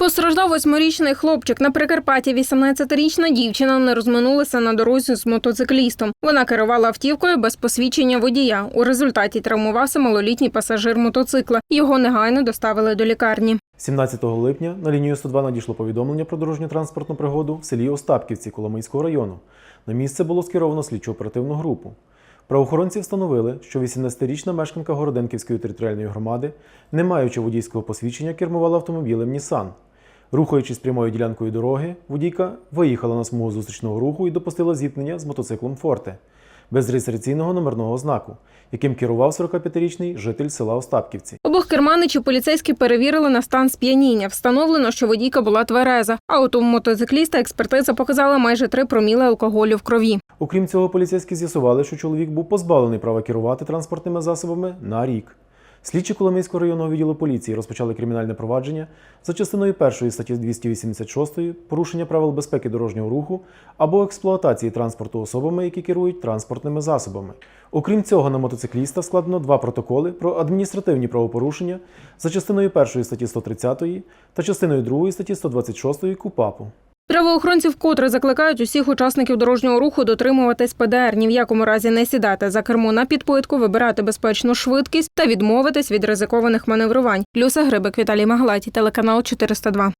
Постраждав восьмирічний хлопчик. На Прикарпатті 18-річна дівчина не розминулася на дорозі з мотоциклістом. Вона керувала автівкою без посвідчення водія. У результаті травмувався малолітній пасажир мотоцикла. Його негайно доставили до лікарні. 17 липня на лінію 102 надійшло повідомлення про дорожньо-транспортну пригоду в селі Остапківці Коломийського району. На місце було скеровано слідчо-оперативну групу. Правоохоронці встановили, що 18-річна мешканка Городенківської територіальної громади, не маючи водійського посвідчення, кермувала автомобілем Нісан. Рухаючись прямою ділянкою дороги, водійка виїхала на смугу зустрічного руху і допустила зіткнення з мотоциклом Форте без реєстраційного номерного знаку, яким керував 45-річний житель села Остапківці. Обох керманичів поліцейські перевірили на стан сп'яніння. Встановлено, що водійка була твереза. А от у мотоцикліста експертиза показала майже 3 проміли алкоголю в крові. Окрім цього, поліцейські з'ясували, що чоловік був позбавлений права керувати транспортними засобами на рік. Слідчі Коломийського районного відділу поліції розпочали кримінальне провадження за частиною першої статті 286 порушення правил безпеки дорожнього руху або експлуатації транспорту особами, які керують транспортними засобами. Окрім цього, на мотоцикліста складено два протоколи про адміністративні правопорушення за частиною першої статті 130 та частиною другої статті 126 КУПАПу. Правоохоронці вкотре закликають усіх учасників дорожнього руху дотримуватись ПДР, ні в якому разі не сідати за кермо на підпитку, вибирати безпечну швидкість та відмовитись від ризикованих маневрувань. Люса Грибик, Віталій Маглаті, телеканал 402.